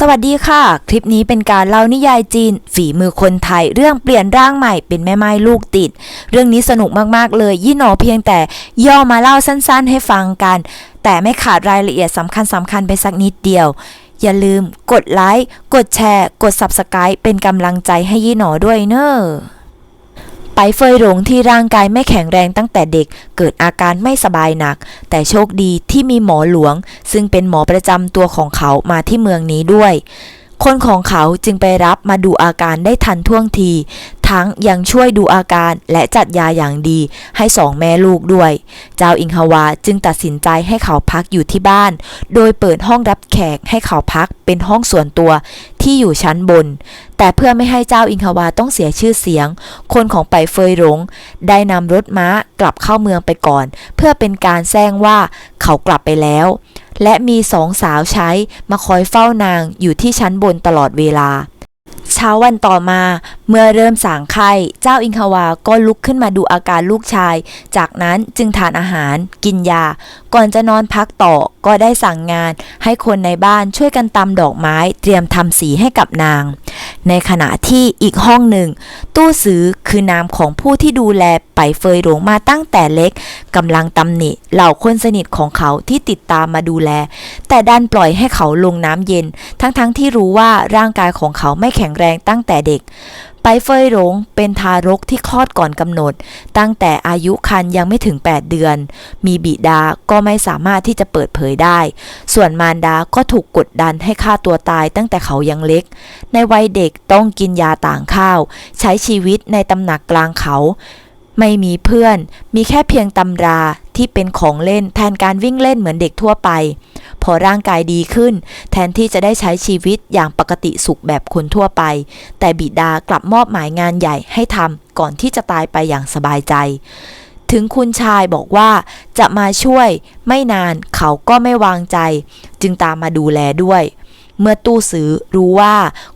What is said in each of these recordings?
สวัสดีค่ะ คลิปนี้เป็นการเล่านิยายจีน ฝีมือคนไทย เรื่องเปลี่ยนร่างใหม่เป็นแม่ไม้ลูกติด เรื่องนี้สนุกมากๆเลย ยี่หนอเพียงแต่ย่อมาเล่าสั้นๆ ให้ฟังกัน แต่ไม่ขาดรายละเอียดสำคัญสำคัญๆไปสักนิดเดียว อย่าลืมกดไลค์กดแชร์ กด Subscribe เป็นกำลังใจให้ยี่หนอด้วยเนอะ ไปเฟยหลงที่ร่างกายไม่แข็งแรงตั้งแต่เด็ก เกิดอาการไม่สบายหนัก แต่โชคดีที่มีหมอหลวง ซึ่งเป็นหมอประจำตัวของเขามาที่เมืองนี้ด้วย คนของเขาจึงไปรับมาดูอาการได้ทันท่วงที ทั้งยังช่วยดูอาการและจัดยาอย่างดีให้สองแม่ลูกด้วย เจ้าอิงฮวาจึงตัดสินใจให้เขาพักอยู่ที่บ้าน โดยเปิดห้องรับแขกให้เขาพักเป็นห้องส่วนตัวที่อยู่ชั้นบน แต่เพื่อไม่ให้เจ้าอิงฮวาต้องเสียชื่อเสียง คนของไปเฟยหลงได้นำรถม้ากลับเข้าเมืองไปก่อน เพื่อเป็นการแจ้งว่าเขากลับไปแล้ว และมีสองสาวใช้มาคอยเฝ้านางอยู่ที่ชั้นบนตลอดเวลา เช้าวันต่อมา เมื่อเริ่มสางไข้ เจ้าอิงควาก็ลุกขึ้นมาดูอาการลูกชาย จากนั้นจึงทานอาหาร กินยา ก่อนจะนอนพักต่อก็ได้สั่งงาน ให้คนในบ้านช่วยกันตำดอกไม้ เตรียมทำสีให้กับนาง ในขณะที่อีกห้องหนึ่ง ตู้ซื้อคือนามของผู้ที่ดูแลไปเฟยหลงมาตั้งแต่เล็กกำลังตำหนิเหล่าคนสนิทของเขาที่ติดตามมาดูแล แต่ดันปล่อยให้เขาลงน้ำเย็น ทั้งๆทที่รู้ว่าร่างกายของเขาไม่แข็งแรงตั้งแต่เด็ก ไปเฟยหลงเป็นทารกที่คลอดก่อนกำหนด ตั้งแต่อายุครรภ์ยังไม่ถึง 8 เดือน มีบิดาก็ไม่สามารถที่จะเปิดเผยได้ ส่วนมารดาก็ถูกกดดันให้ฆ่าตัวตายตั้งแต่เขายังเล็ก ในวัยเด็กต้องกินยาต่างข้าว ใช้ชีวิตในตำหนักกลางเขา ไม่มีเพื่อน มีแค่เพียงตำราที่เป็นของเล่นแทนการวิ่งเล่นเหมือนเด็กทั่วไป พอร่างกายดีขึ้น แทนที่จะได้ใช้ชีวิตอย่างปกติสุขแบบคนทั่วไป แต่บิดากลับมอบหมายงานใหญ่ให้ทำก่อนที่จะตายไปอย่างสบายใจ ถึงคุณชายบอกว่าจะมาช่วย ไม่นานเขาก็ไม่วางใจ จึงตามมาดูแลด้วย เมื่อตู้ซื้อรู้ว่า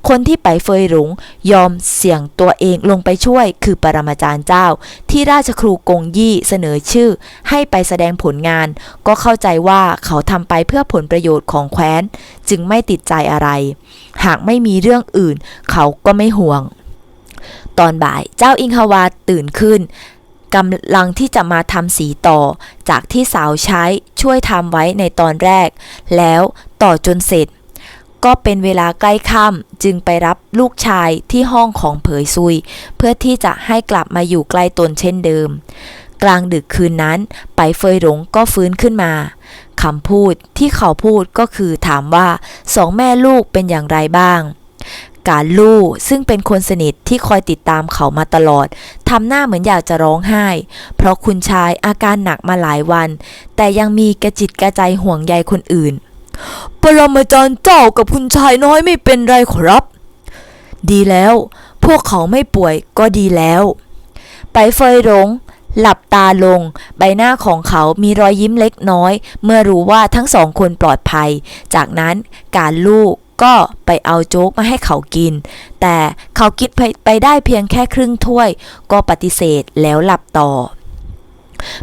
คนที่ไปเฟยหลงยอมเสี่ยงตัวเองลงไปช่วยคือปรมาจารย์เจ้า ที่ราชครูกงยี่เสนอชื่อให้ไปแสดงผลงาน ก็เข้าใจว่าเขาทำไปเพื่อผลประโยชน์ของแคว้น จึงไม่ติดใจอะไร หากไม่มีเรื่องอื่น เขาก็ไม่ห่วง ตอนบ่ายเจ้าอิงฮาวาตื่นขึ้นกำลังที่จะมาทำสีต่อ จากที่สาวใช้ช่วยทำไว้ในตอนแรก แล้วต่อจนเสร็จ ก็เป็นเวลาใกล้ค่ำจึงไปรับลูกชายที่ห้องของเผยซุย เพื่อที่จะให้กลับมาอยู่ใกล้ตนเช่นเดิม กลางดึกคืนนั้น ไปเฟยหลงก็ฟื้นขึ้นมาคำพูดที่เขาพูดก็คือถามว่าสองแม่ลูกเป็นอย่างไรบ้าง การลู่ซึ่งเป็นคนสนิทที่คอยติดตามเขามาตลอดทำหน้าเหมือนอยากจะร้องไห้ เพราะคุณชายอาการหนักมาหลายวัน แต่ยังมีกระจิตกระใจห่วงใยคนอื่น ปรมาจารย์เจ้ากับคุณชายน้อยไม่เป็นไรขอรับ ดีแล้ว พวกเขาไม่ป่วยก็ดีแล้ว ไปเฟยหลงหลับตาลง ใบหน้าของเขามีรอยยิ้มเล็กน้อย เมื่อรู้ว่าทั้งสองคนปลอดภัย จากนั้นการลูกก็ไปเอาโจ๊กมาให้เขากิน แต่เขากินไปไปได้เพียงแค่ครึ่งถ้วย ก็ปฏิเสธแล้วหลับต่อ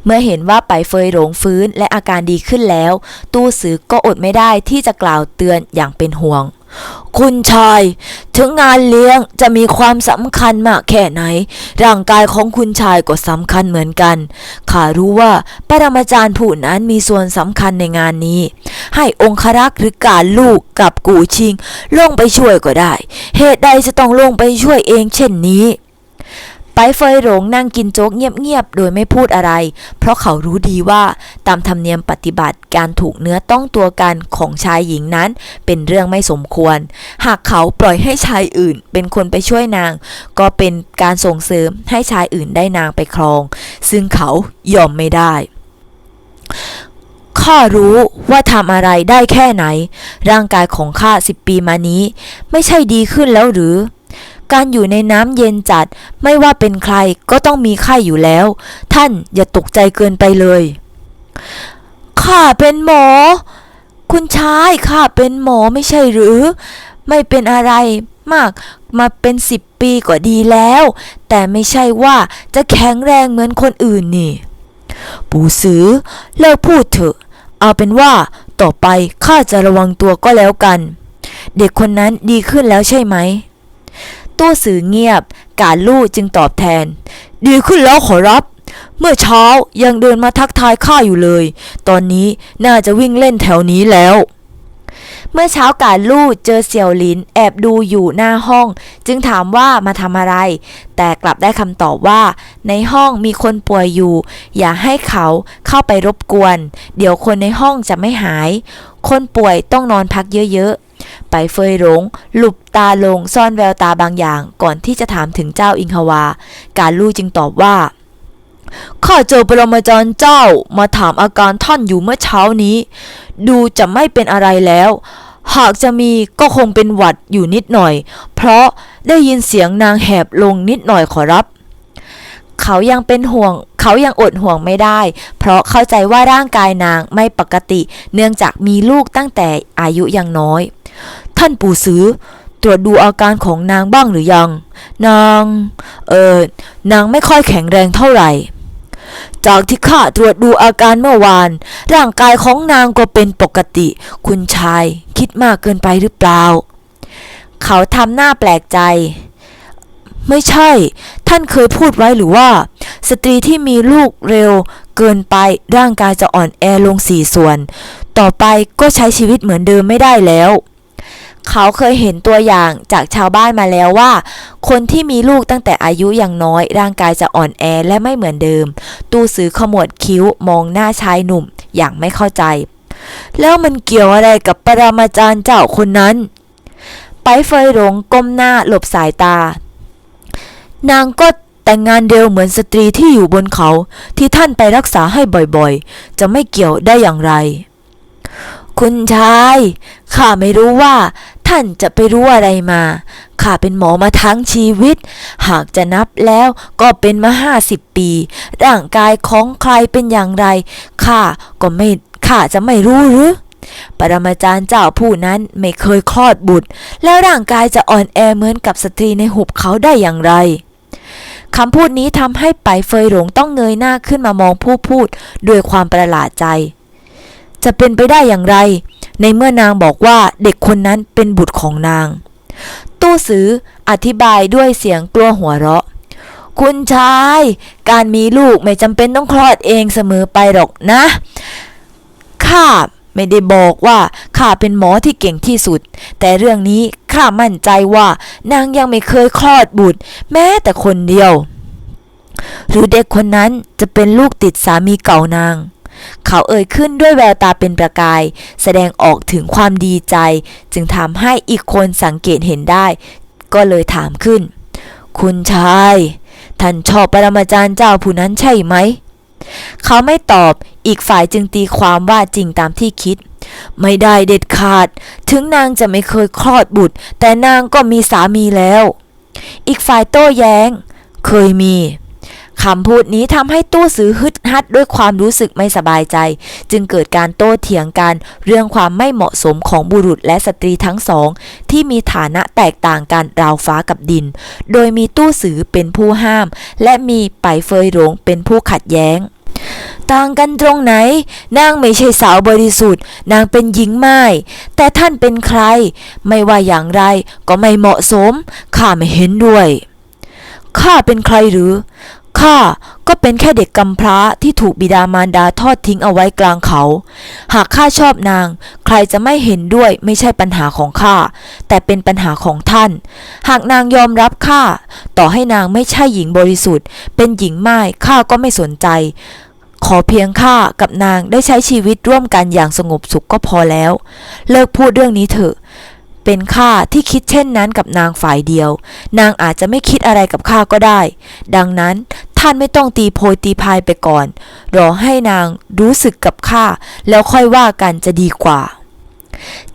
เมื่อเห็นว่าไปเฟยหลงฟื้นและอาการดีขึ้นแล้ว ตู้สือก็อดไม่ได้ที่จะกล่าวเตือนอย่างเป็นห่วง คุณชาย ถึงงานเลี้ยงจะมีความสำคัญมากแค่ไหน ร่างกายของคุณชายก็สำคัญเหมือนกันข้ารู้ว่าปรมาจารย์ผู้นั้นมีส่วนสำคัญในงานนี้ ให้องครักษ์หรือการลูกกับกูชิง ลงไปช่วยก็ได้ เหตุใดจะต้องลงไปช่วยเองเช่นนี้ ไปเฟยหลงนั่งกินโจ๊กเงียบๆ โดยไม่พูดอะไร เพราะเขารู้ดีว่าตามธรรมเนียมปฏิบัติการถูกเนื้อต้องตัวกันของชายหญิงนั้น เป็นเรื่องไม่สมควร หากเขาปล่อยให้ชายอื่น เป็นคนไปช่วยนาง ก็เป็นการส่งเสริมให้ชายอื่นได้นางไปครอง ซึ่งเขายอมไม่ได้ข้ารู้ว่าทำอะไรได้แค่ไหน ร่างกายของข้าสิบปีมานี้ ไม่ใช่ดีขึ้นแล้วหรือ การอยู่ในน้ำเย็นจัด ไม่ว่าเป็นใครก็ต้องมีไข้อยู่แล้ว ท่านอย่าตกใจเกินไปเลยข้าเป็นหมอ คุณชายข้าเป็นหมอไม่ใช่หรือ ไม่เป็นอะไรมากมาเป็นสิบปีก็ดีแล้ว แต่ไม่ใช่ว่าจะแข็งแรงเหมือนคนอื่นนี่ ปู่สือเลิกพูดเถอะ เอาเป็นว่าต่อไปข้าจะระวังตัวก็แล้วกัน เด็กคนนั้นดีขึ้นแล้วใช่ไหม ตู้สื่อเงียบ การลู่จึงตอบแทน ดีขึ้นแล้วขอรับ เมื่อเช้ายังเดินมาทักทายข้าอยู่เลย ตอนนี้น่าจะวิ่งเล่นแถวนี้แล้วเมื่อเช้าการลู่เจอเสี่ยวหลินแอบดูอยู่หน้าห้อง จึงถามว่ามาทำอะไร แต่กลับได้คำตอบว่า ในห้องมีคนป่วยอยู่ อย่าให้เขาเข้าไปรบกวน เดี๋ยวคนในห้องจะไม่หาย คนป่วยต้องนอนพักเยอะๆ ไปเฟยหลงหลุบตาลงซ่อนแววตาบางอย่าง ก่อนที่จะถามถึงเจ้าอิงฮวา การลู่จึงตอบว่าข้าเจอปรมาจารย์เจ้ามาถามอาการท่านอยู่เมื่อเช้านี้ ดูจะไม่เป็นอะไรแล้ว หากจะมีก็คงเป็นหวัดอยู่นิดหน่อย เพราะได้ยินเสียงนางแหบลงนิดหน่อยขอรับ เขายังเป็นห่วง เขายังอดห่วงไม่ได้ เพราะเข้าใจว่าร่างกายนางไม่ปกติ เนื่องจากมีลูกตั้งแต่อายุยังน้อย ท่านปู่ซื้อตรวจดูอาการของนางบ้างหรือยัง นาง เออนางไม่ค่อยแข็งแรงเท่าไหร่ จากที่ข้าตรวจดูอาการเมื่อวาน ร่างกายของนางก็เป็นปกติ คุณชายคิดมากเกินไปหรือเปล่า เขาทำหน้าแปลกใจไม่ใช่ ท่านเคยพูดไว้หรือว่า สตรีที่มีลูกเร็วเกินไปร่างกายจะอ่อนแอลงสี่ส่วน ต่อไปก็ใช้ชีวิตเหมือนเดิมไม่ได้แล้ว เขาเคยเห็นตัวอย่างจากชาวบ้านมาแล้วว่า คนที่มีลูกตั้งแต่อายุยังน้อย ร่างกายจะอ่อนแอและไม่เหมือนเดิม ตู้สือขมวดคิ้วมองหน้าชายหนุ่มอย่างไม่เข้าใจ แล้วมันเกี่ยวอะไรกับปรมาจารย์เจ้าคนนั้น ไปเฟยหลงก้มหน้าหลบสายตา นางก็แต่งงานเร็วเหมือนสตรีที่อยู่บนเขาที่ท่านไปรักษาให้บ่อยๆ จะไม่เกี่ยวได้อย่างไร คุณชาย ข้าไม่รู้ว่า ท่านจะไปรู้อะไรมา ข้าเป็นหมอมาทั้งชีวิต หากจะนับแล้วก็เป็นมาห้าสิบปี ร่างกายของใครเป็นอย่างไร ข้าก็ไม่ ข้าจะไม่รู้หรือปรมาจารย์เจ้าผู้นั้นไม่เคยคลอดบุตร แล้วร่างกายจะอ่อนแอเหมือนกับสตรีในหุบเขาได้อย่างไรคำพูดนี้ทำให้ไปเฟยหลงต้องเงยหน้าขึ้นมามองผู้พูดด้วยความประหลาดใจ จะเป็นไปได้อย่างไร ในเมื่อนางบอกว่าเด็กคนนั้นเป็นบุตรของนาง ตู้ซื้ออธิบายด้วยเสียงกลัวหัวเราะ คุณชาย การมีลูกไม่จำเป็นต้องคลอดเองเสมอไปหรอกนะข้าไม่ได้บอกว่าข้าเป็นหมอที่เก่งที่สุด แต่เรื่องนี้ข้ามั่นใจว่านางยังไม่เคยคลอดบุตร แม้แต่คนเดียว หรือเด็กคนนั้นจะเป็นลูกติดสามีเก่านาง เขาเอ่ยขึ้นด้วยแววตาเป็นประกาย แสดงออกถึงความดีใจ จึงทำให้อีกคนสังเกตเห็นได้ ก็เลยถามขึ้น คุณชาย ท่านชอบปรมาจารย์เจ้าผู้นั้นใช่ไหม เขาไม่ตอบอีกฝ่ายจึงตีความว่าจริงตามที่คิด ไม่ได้เด็ดขาด ถึงนางจะไม่เคยคลอดบุตร แต่นางก็มีสามีแล้ว อีกฝ่ายโต้แย้ง เคยมี คำพูดนี้ทำให้ตู้ซื้อฮึดฮัดด้วยความรู้สึกไม่สบายใจ จึงเกิดการโต้เถียงกัน เรื่องความไม่เหมาะสมของบุรุษและสตรีทั้งสอง ที่มีฐานะแตกต่างกันราวฟ้ากับดิน โดยมีตู้สือเป็นผู้ห้าม และมีไปเฟยหลงเป็นผู้ขัดแย้งต่างกันตรงไหน นางไม่ใช่สาวบริสุทธิ์ นางเป็นหญิงไม้แต่ท่านเป็นใคร ไม่ว่าอย่างไรก็ไม่เหมาะสม ข้าไม่เห็นด้วย ข้าเป็นใครหรือ ข้าก็เป็นแค่เด็กกำพร้าที่ถูกบิดามารดาทอดทิ้งเอาไว้กลางเขา หากข้าชอบนาง ใครจะไม่เห็นด้วยไม่ใช่ปัญหาของข้า แต่เป็นปัญหาของท่าน หากนางยอมรับข้า ต่อให้นางไม่ใช่หญิงบริสุทธิ์ เป็นหญิงไม้ข้าก็ไม่สนใจ ขอเพียงข้ากับนางได้ใช้ชีวิตร่วมกันอย่างสงบสุขก็พอแล้ว เลิกพูดเรื่องนี้เถอะเป็นข้าที่คิดเช่นนั้นกับนางฝ่ายเดียว นางอาจจะไม่คิดอะไรกับข้าก็ได้ ดังนั้น ท่านไม่ต้องตีโพยตีพายไปก่อน รอให้นางรู้สึกกับข้าแล้วค่อยว่ากันจะดีกว่า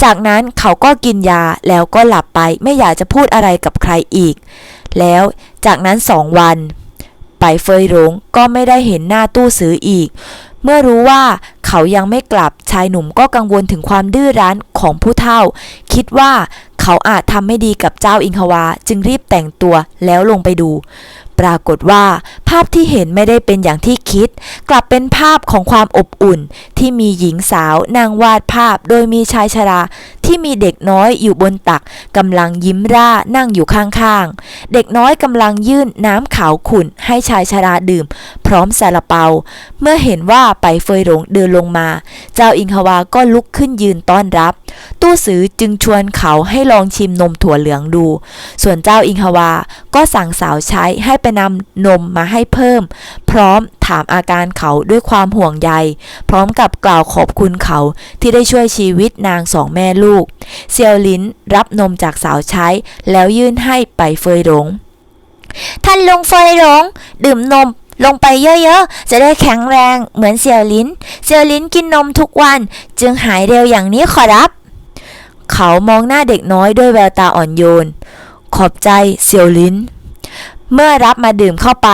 จากนั้นเขาก็กินยาแล้วก็หลับไปไม่อยากจะพูดอะไรกับใครอีก แล้วจากนั้นสองวัน ไปเฟยหลงก็ไม่ได้เห็นหน้าตู้ซื้ออีก เมื่อรู้ว่าเขายังไม่กลับชายหนุ่มก็กังวลถึงความดื้อรั้นของผู้เฒ่า คิดว่าเขาอาจทำไม่ดีกับเจ้าอิงฮวา จึงรีบแต่งตัวแล้วลงไปดูปรากฏว่า ภาพที่เห็นไม่ได้เป็นอย่างที่คิด กลับเป็นภาพของความอบอุ่น ที่มีหญิงสาวนางวาดภาพโดยมีชายชรา ที่มีเด็กน้อยอยู่บนตักกำลังยิ้มร่านั่งอยู่ข้างๆ เด็กน้อยกำลังยื่นน้ำขาวขุ่นให้ชายชราดื่ม พร้อมซาลาเปา เมื่อเห็นว่าไปเฟยหลงเดินลงมา เจ้าอิงฮวาก็ลุกขึ้นยืนต้อนรับ ตู้สือจึงชวนเขาให้ลองชิมนมถั่วเหลืองดู ส่วนเจ้าอิงฮวาก็สั่งสาวใช้ให้ไปนำนมมาให้เพิ่ม พร้อมถามอาการเขาด้วยความห่วงใย พร้อมกับกล่าวขอบคุณเขาที่ได้ช่วยชีวิตนางสองแม่ลูก เซียวลินรับนมจากสาวใช้ แล้วยื่นให้ไปเฟยหลง ท่านลุงเฟยหลง ดื่มนมลงไปเยอะๆ จะได้แข็งแรงเหมือนเซียวลิน เซียวลินกินนมทุกวันจึงหายเร็วอย่างนี้ขอรับ เขามองหน้าเด็กน้อยด้วยแววตาอ่อนโยน ขอบใจเซียวลิน เมื่อรับมาดื่มเข้าไป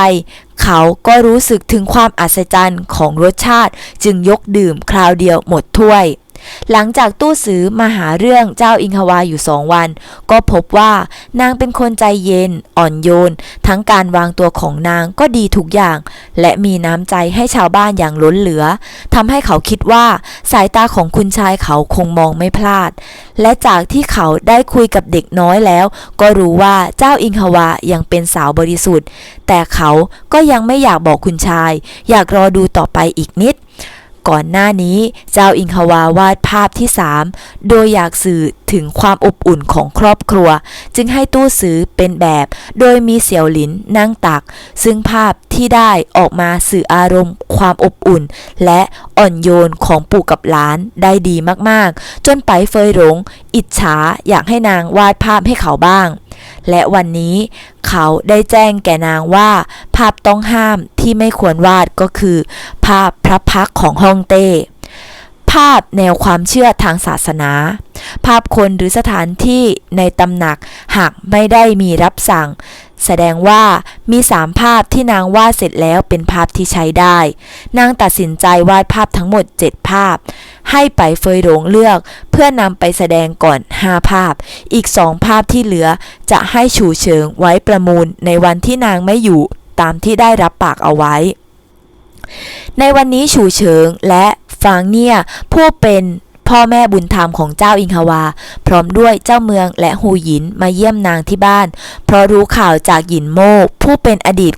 เขาก็รู้สึกถึงความอัศจรรย์ของรสชาติจึงยกดื่มคราวเดียวหมดถ้วย หลังจากตู้ซื้อมาหาเรื่องเจ้าอิงฮวาอยู่สองวัน ก็พบว่านางเป็นคนใจเย็น อ่อนโยน ทั้งการวางตัวของนางก็ดีทุกอย่าง และมีน้ำใจให้ชาวบ้านอย่างล้นเหลือทำให้เขาคิดว่าสายตาของคุณชายเขาคงมองไม่พลาด และจากที่เขาได้คุยกับเด็กน้อยแล้ว ก็รู้ว่าเจ้าอิงฮวายังเป็นสาวบริสุทธิ์ แต่เขาก็ยังไม่อยากบอกคุณชาย อยากรอดูต่อไปอีกนิด ก่อนหน้านี้เจ้าอิงฮวาวาดภาพที่ 3 โดยอยากสื่อถึงความอบอุ่นของครอบครัว จึงให้ตู้ซื้อเป็นแบบ โดยมีเสี่ยวหลินนั่งตัก ซึ่งภาพที่ได้ออกมาสื่ออารมณ์ ความอบอุ่น และอ่อนโยนของปู่กับหลานได้ดีมากๆ จนไปเฟยหลงอิจฉาอยากให้นางวาดภาพให้เขาบ้าง และวันนี้เขาได้แจ้งแก่นางว่า ภาพต้องห้ามที่ไม่ควรวาดก็คือ ภาพพระพักของฮ่องเต้ ภาพแนวความเชื่อทางศาสนา ภาพคนหรือสถานที่ในตำหนักหากไม่ได้มีรับสั่ง แสดงว่ามีสามภาพที่นางวาดเสร็จแล้วเป็นภาพที่ใช้ได้ นางตัดสินใจวาดภาพทั้งหมด 7 ภาพ ให้ไปเฟยหลงเลือก เพื่อนำไปแสดงก่อน 5 ภาพ อีก 2 ภาพที่เหลือจะให้ฉูเฉิงไว้ประมูลในวันที่นางไม่อยู่ตามที่ได้รับปากเอาไว้ ในวันนี้ฉูเฉิงและฟางเนี่ยผู้เป็น พ่อแม่บุญธรรมของเจ้าอิงฮวา พร้อมด้วยเจ้าเมืองและฮูหยินมาเยี่ยมนางที่บ้าน เพราะรู้ข่าวจากหยินโมผู้เป็นอดีต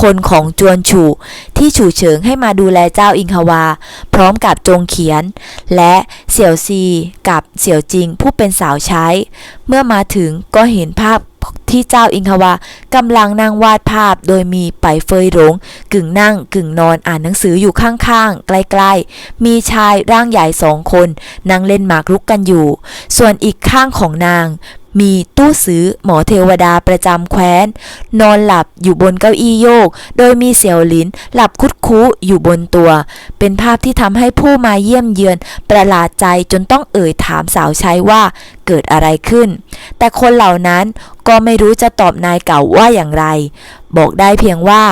คนของจวนฉูที่ฉูเฉิงให้มาดูแลเจ้าอิงฮวา พร้อมกับจงเขียน และเสี่ยวซีกับเสี่ยวจิงผู้เป็นสาวใช้ เมื่อมาถึงก็เห็นภาพที่เจ้าอิงฮวากำลังนั่งวาดภาพโดยมีไปเฟยหลงกึ่งนั่งกึ่งนอนอ่านหนังสืออยู่ข้างๆ ใกล้ๆ มีชายร่างใหญ่สองคนนั่งเล่นหมากรุกกันอยู่ ส่วนอีกข้างของนาง มีตู้ซื้อหมอเทวดาประจำแคว้น นอนหลับอยู่บนเก้าอี้โยก โดยมีเสี่ยวหลินหลับคุดคูอยู่บนตัว เป็นภาพที่ทำให้ผู้มาเยี่ยมเยือนประหลาดใจจนต้องเอ่ยถามสาวใช้ว่าเกิดอะไรขึ้น แต่คนเหล่านั้นก็ไม่รู้จะตอบนายเก่าว่าอย่างไร บอกได้เพียงว่า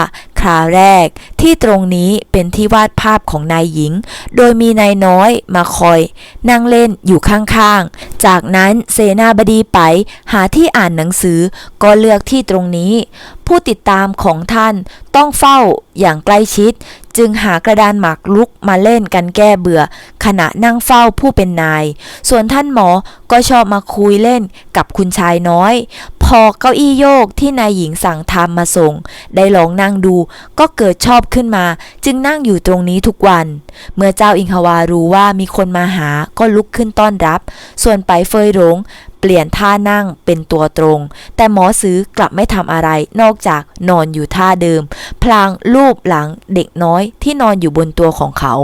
ราวแรก ที่ตรงนี้เป็นที่วาดภาพของนายหญิง โดยมีนายน้อยมาคอย นั่งเล่นอยู่ข้างๆ จากนั้นเสนาบดีไปหาที่อ่านหนังสือก็เลือกที่ตรงนี้ ผู้ติดตามของท่านต้องเฝ้าอย่างใกล้ชิด จึงหากระดานหมากลุกมาเล่นกันแก้เบื่อ ขณะนั่งเฝ้าผู้เป็นนาย ส่วนท่านหมอก็ชอบมาคุยเล่นกับคุณชายน้อย พอเก้าอี้โยกที่นายหญิงสั่งทำมาส่ง ได้ลองนั่งดู ก็เกิดชอบขึ้นมา จึงนั่งอยู่ตรงนี้ทุกวัน เมื่อเจ้าอิงฮวารู้ว่ามีคนมาหาก็ลุกขึ้นต้อนรับ ส่วนไปเฟยหลงเปลี่ยนท่านั่งเป็นตัวตรง แต่หมอซื้อกลับไม่ทำอะไร นอกจากนอนอยู่ท่าเดิม พลางลูบหลังเด็กน้อยที่นอนอยู่บนตัวของเขา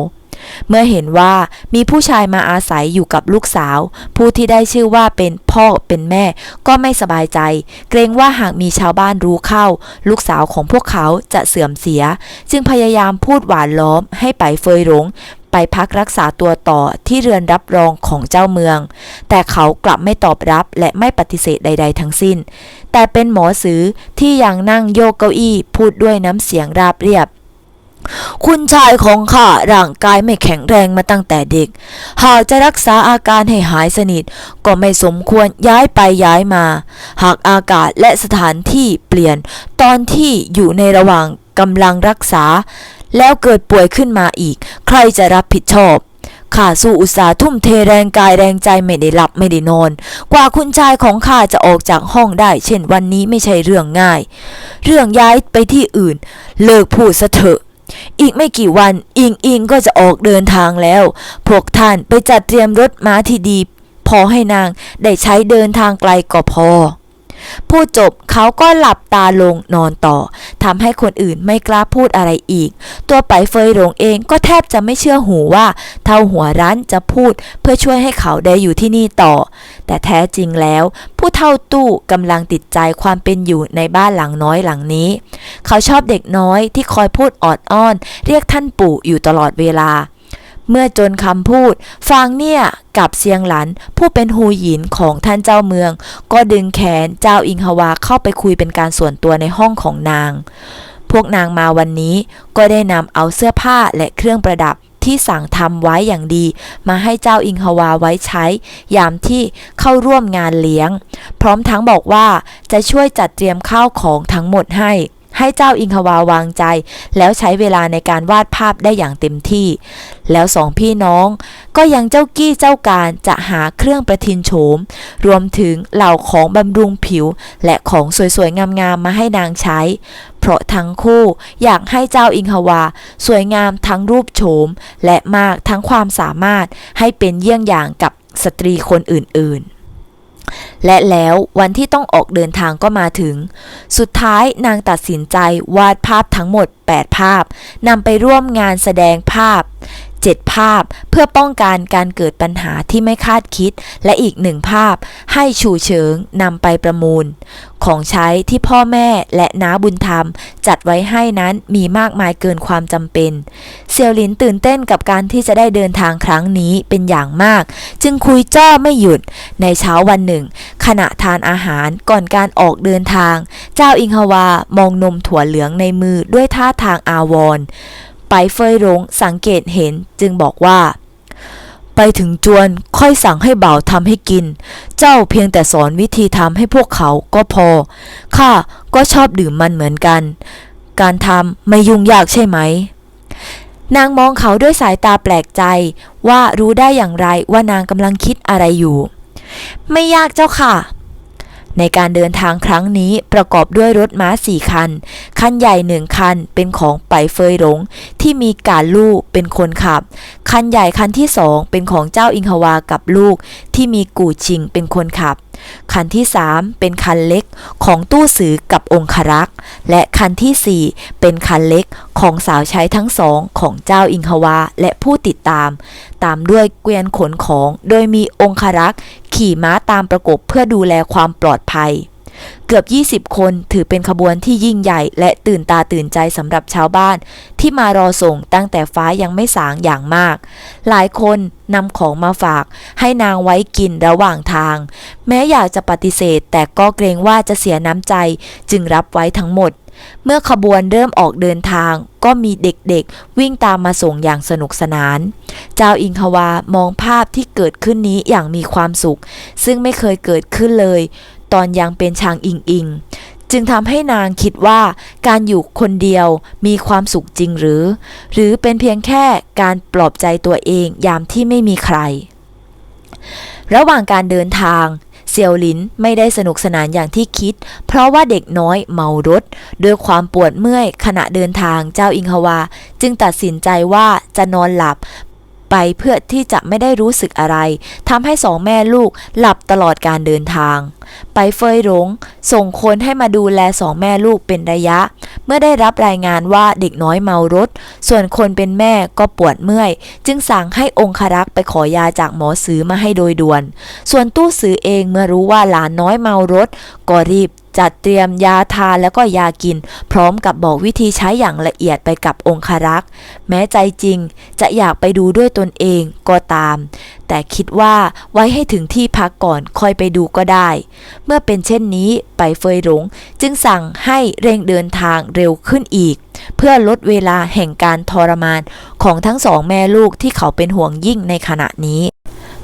เมื่อเห็นว่ามีผู้ชายมาอาศัยอยู่กับลูกสาว ผู้ที่ได้ชื่อว่าเป็นพ่อเป็นแม่ ก็ไม่สบายใจ เกรงว่าหากมีชาวบ้านรู้เข้า ลูกสาวของพวกเขาจะเสื่อมเสีย จึงพยายามพูดหวานล้อมให้ไปเฟยหลง ไปพักรักษาตัวต่อที่เรือนรับรองของเจ้าเมือง แต่เขากลับไม่ตอบรับและไม่ปฏิเสธใด ๆ ทั้งสิ้น แต่เป็นหมอสือที่ยังนั่งโยกเก้าอี้พูดด้วยน้ำเสียงราบเรียบคุณชายของข้าร่างกายไม่แข็งแรงมาตั้งแต่เด็ก หากจะรักษาอาการให้หายสนิท ก็ไม่สมควรย้ายไปย้ายมา หากอากาศและสถานที่เปลี่ยนตอนที่อยู่ในระหว่างกำลังรักษา แล้วเกิดป่วยขึ้นมาอีก ใครจะรับผิดชอบข้าสู้อุตสาห์ทุ่มเทแรงกายแรงใจไม่ได้หลับไม่ได้นอน กว่าคุณชายของข้าจะออกจากห้องได้ เช่นวันนี้ไม่ใช่เรื่องง่าย เรื่องย้ายไปที่อื่น เลิกพูดซะเถอะ อีกไม่กี่วันอิงอิงก็จะออกเดินทางแล้ว พวกท่านไปจัดเตรียมรถม้าที่ดี พอให้นางได้ใช้เดินทางไกลก็พอ พูดจบเขาก็หลับตาลงนอนต่อทำให้คนอื่นไม่กล้าพูดอะไรอีก ตัวไปเฟยหลงเองก็แทบจะไม่เชื่อหูว่า เท่าหัวร้นจะพูดเพื่อช่วยให้เขาได้อยู่ที่นี่ต่อ แต่แท้จริงแล้ว ผู้เท่าตู้กำลังติดใจความเป็นอยู่ในบ้านหลังน้อยหลังนี้ เขาชอบเด็กน้อยที่คอยพูดออดอ้อน เรียกท่านปู่อยู่ตลอดเวลา เมื่อจนคำพูด ฟางเนี่ยกับเซียงหลัน ผู้เป็นฮูหยินของท่านเจ้าเมือง ก็ดึงแขนเจ้าอิงฮวาเข้าไปคุยเป็นการส่วนตัวในห้องของนาง พวกนางมาวันนี้ก็ได้นำเอาเสื้อผ้าและเครื่องประดับที่สั่งทำไว้อย่างดี มาให้เจ้าอิงฮวาไว้ใช้ ยามที่เข้าร่วมงานเลี้ยง พร้อมทั้งบอกว่าจะช่วยจัดเตรียมข้าวของทั้งหมดให้ ให้เจ้าอิงฮวาวางใจ แล้วใช้เวลาในการวาดภาพได้อย่างเต็มที่ แล้วสองพี่น้อง ก็ยังเจ้ากี้เจ้าการจะหาเครื่องประทินโฉม รวมถึงเหล่าของบำรุงผิว และของสวยๆ งามๆมาให้นางใช้ เพราะทั้งคู่อยากให้เจ้าอิงฮวา สวยงามทั้งรูปโฉม และมากทั้งความสามารถให้เป็นเยี่ยงอย่างกับสตรีคนอื่นๆ และแล้ววันที่ต้องออกเดินทางก็มาถึง สุดท้ายนางตัดสินใจวาดภาพทั้งหมด 8 ภาพนำไปร่วมงานแสดงภาพ 7 ภาพ เพื่อป้องกันการเกิดปัญหาที่ไม่คาดคิด และอีกหนึ่งภาพ ให้ชูเฉิงนำไปประมูล ของใช้ที่พ่อแม่และน้าบุญธรรม จัดไว้ให้นั้นมีมากมายเกินความจำเป็น เซียวหลินตื่นเต้นกับการที่จะได้เดินทางครั้งนี้เป็นอย่างมาก จึงคุยจ้อไม่หยุดในเช้าวันหนึ่ง ขณะทานอาหารก่อนการออกเดินทาง เจ้าอิงฮวามองนมถั่วเหลืองในมือด้วยท่าทางอาวรณ์ ไปเฟยหลงสังเกตเห็นจึงบอกว่า ไปถึงจวนค่อยสั่งให้บ่าวทำให้กิน เจ้าเพียงแต่สอนวิธีทำให้พวกเขาก็พอ ข้าก็ชอบดื่มมันเหมือนกัน การทำไม่ยุ่งยากใช่ไหม นางมองเขาด้วยสายตาแปลกใจ ว่ารู้ได้อย่างไรว่านางกำลังคิดอะไรอยู่ ไม่ยากเจ้าค่ะ ในการเดินทางครั้งนี้ประกอบด้วยรถม้าสี่คัน คันใหญ่หนึ่งคันเป็นของไปเฟยหลง ที่มีการลู่เป็นคนขับ คันใหญ่คันที่สองเป็นของเจ้าอิงฮวากับลูก ที่มีกู่ชิงเป็นคนขับ คันที่สามเป็นคันเล็กของตู้สือกับองครักษ์ และคันที่สี่เป็นคันเล็กของสาวใช้ทั้งสองของเจ้าอิงควาและผู้ติดตาม ตามด้วยเกวียนขนของ โดยมีองครักษ์ขี่ม้าตามประกบเพื่อดูแลความปลอดภัย เกือบ 20 คนถือเป็นขบวนที่ยิ่งใหญ่ และตื่นตาตื่นใจสำหรับชาวบ้าน ที่มารอส่งตั้งแต่ฟ้ายังไม่สางอย่างมาก หลายคนนำของมาฝากให้นางไว้กินระหว่างทาง แม้อยากจะปฏิเสธ แต่ก็เกรงว่าจะเสียน้ำใจจึงรับไว้ทั้งหมดเมื่อขบวนเริ่มออกเดินทาง ก็มีเด็กๆ วิ่งตามมาส่งอย่างสนุกสนาน เจ้าอิงฮวามองภาพที่เกิดขึ้นนี้อย่างมีความสุข ซึ่งไม่เคยเกิดขึ้นเลย ตอนยังเป็นชางอิงอิง จึงทำให้นางคิดว่าการอยู่คนเดียวมีความสุขจริงหรือ หรือเป็นเพียงแค่การปลอบใจตัวเองยามที่ไม่มีใคร ระหว่างการเดินทางเซียวหลินไม่ได้สนุกสนานอย่างที่คิด เพราะว่าเด็กน้อยเมารถด้วยความปวดเมื่อยขณะเดินทางเจ้าอิงฮวา จึงตัดสินใจว่าจะนอนหลับ ไปเพื่อที่จะไม่ได้รู้สึกอะไรทำให้สองแม่ลูกหลับตลอดการเดินทาง ไปเฟยหลงส่งคนให้มาดูแลสองแม่ลูกเป็นระยะ เมื่อได้รับรายงานว่าเด็กน้อยเมารถ ส่วนคนเป็นแม่ก็ปวดเมื่อย จึงสั่งให้องครักษ์ไปขอยาจากหมอซื้อมาให้โดยด่วน ส่วนตู้ซื้อเองเมื่อรู้ว่าหลานน้อยเมารถก็รีบ จัดเตรียมยาทานแล้วก็ยากิน พร้อมกับบอกวิธีใช้อย่างละเอียดไปกับองครักษ์ แม้ใจจริงจะอยากไปดูด้วยตนเองก็ตาม แต่คิดว่าไว้ให้ถึงที่พักก่อนค่อยไปดูก็ได้ เมื่อเป็นเช่นนี้ไปเฟยหลงจึงสั่งให้เร่งเดินทางเร็วขึ้นอีก เพื่อลดเวลาแห่งการทรมานของทั้งสองแม่ลูกที่เขาเป็นห่วงยิ่งในขณะนี้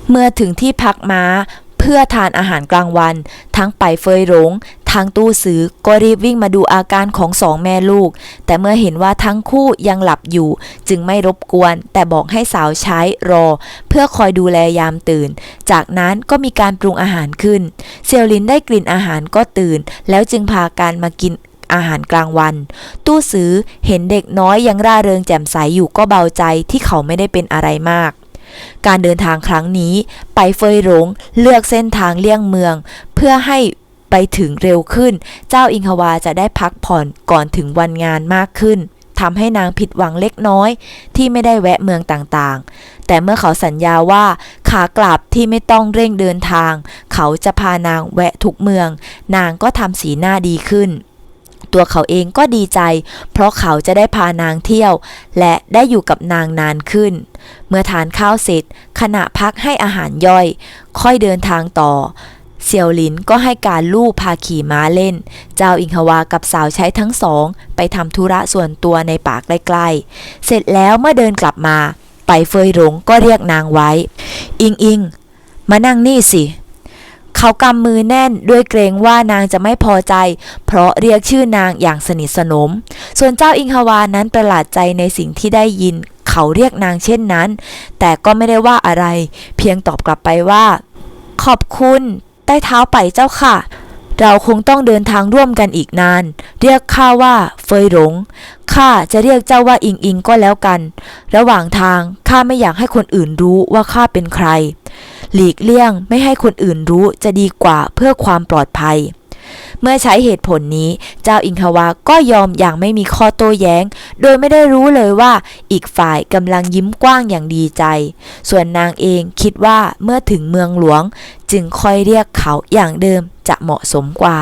เมื่อถึงที่พักม้า เพื่อทานอาหารกลางวัน ทั้งไปเฟยหลงทั้งตู้ซื้อก็รีบวิ่งมาดูอาการของสองแม่ลูก แต่เมื่อเห็นว่าทั้งคู่ยังหลับอยู่ จึงไม่รบกวน แต่บอกให้สาวใช้รอ เพื่อคอยดูแลยามตื่น จากนั้นก็มีการปรุงอาหารขึ้น เซียวลินได้กลิ่นอาหารก็ตื่น แล้วจึงพากันมากินอาหารกลางวัน ตู้ซื้อเห็นเด็กน้อยยังร่าเริงแจ่มใสอยู่ก็เบาใจที่เขาไม่ได้เป็นอะไรมาก การเดินทางครั้งนี้ ไปเฟยหลงเลือกเส้นทางเลี่ยงเมือง เพื่อให้ไปถึงเร็วขึ้น เจ้าอิงฮวาจะได้พักผ่อนก่อนถึงวันงานมากขึ้นทำให้นางผิดหวังเล็กน้อย ที่ไม่ได้แวะเมืองต่างๆ แต่เมื่อเขาสัญญาว่าขากลับที่ไม่ต้องเร่งเดินทาง เขาจะพานางแวะทุกเมือง นางก็ทำสีหน้าดีขึ้น ตัวเขาเองก็ดีใจ เพราะเขาจะได้พานางเที่ยว และได้อยู่กับนางนานขึ้น เมื่อทานข้าวเสร็จ ขณะพักให้อาหารย่อย ค่อยเดินทางต่อเซียวหลินก็ให้การลู่พาขี่ม้าเล่น เจ้าอิงฮวากับสาวใช้ทั้งสอง ไปทำธุระส่วนตัวในป่าใกล้ๆ เสร็จแล้วเมื่อเดินกลับมา ไปเฟยหลงก็เรียกนางไว้ อิงอิง มานั่งนี่สิ เขากำมือแน่นด้วยเกรงว่านางจะไม่พอใจ เพราะเรียกชื่อนางอย่างสนิทสนม ส่วนเจ้าอิงฮวานั้นประหลาดใจในสิ่งที่ได้ยิน เขาเรียกนางเช่นนั้น แต่ก็ไม่ได้ว่าอะไร เพียงตอบกลับไปว่า ขอบคุณใต้เท้าไปเจ้าค่ะ เราคงต้องเดินทางร่วมกันอีกนาน เรียกข้าว่าเฟยหลงข้าจะเรียกเจ้าว่าอิงอิงก็แล้วกัน ระหว่างทางข้าไม่อยากให้คนอื่นรู้ว่าข้าเป็นใคร หลีกเลี่ยงไม่ให้คนอื่นรู้จะดีกว่าเพื่อความปลอดภัย เมื่อใช้เหตุผลนี้ เจ้าอิงควาก็ยอมอย่างไม่มีข้อโต้แย้ง โดยไม่ได้รู้เลยว่าอีกฝ่ายกำลังยิ้มกว้างอย่างดีใจ ส่วนนางเองคิดว่าเมื่อถึงเมืองหลวง จึงค่อยเรียกเขาอย่างเดิมจะเหมาะสมกว่า